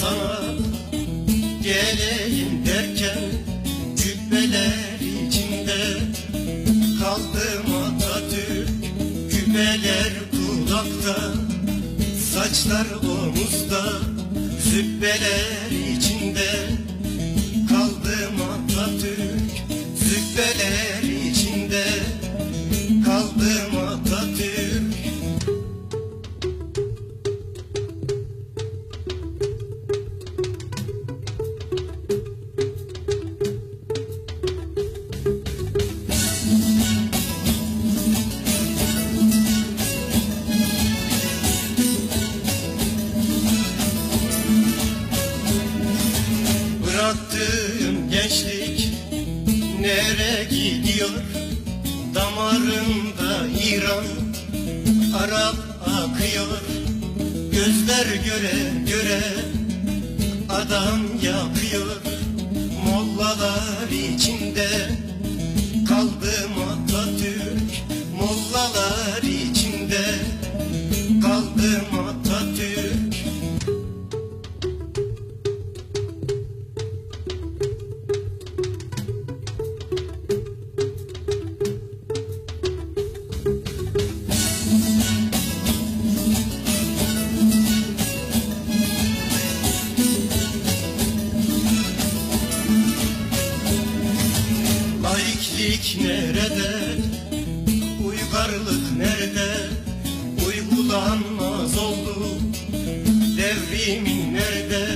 sana geleyim derken Cübbeler içinde kaldım Atatürk Küpeler kulakta saçlar omuzda Zübbeler içinde Bıraktığım gençlik nere gidiyor? Damarımda İran, Arap akıyor. Gözler göre göre adam yapıyor. Mollalar içinde Laiklik nerede? Uygarlık nerede? Uygulanmaz oldu Devrimin nerede?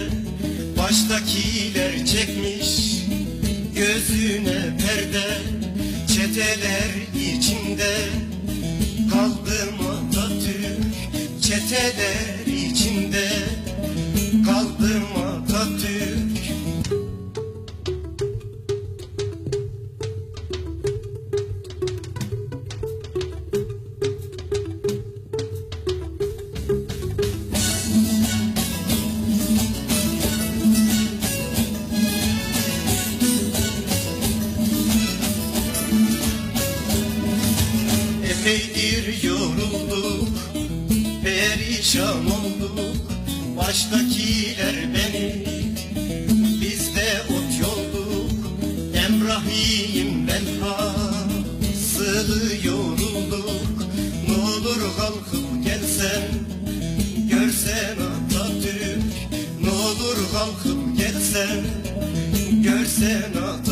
Baştakiler Epeydir yorulduk, perişan olduk. Baştakiler beni, biz de ot yolduk. Emrahiyim ben hasılı yorulduk. Ne olur kalkıp gelsen, görsen Atatürk. Ne olur kalkıp gelsen, görsen Atatürk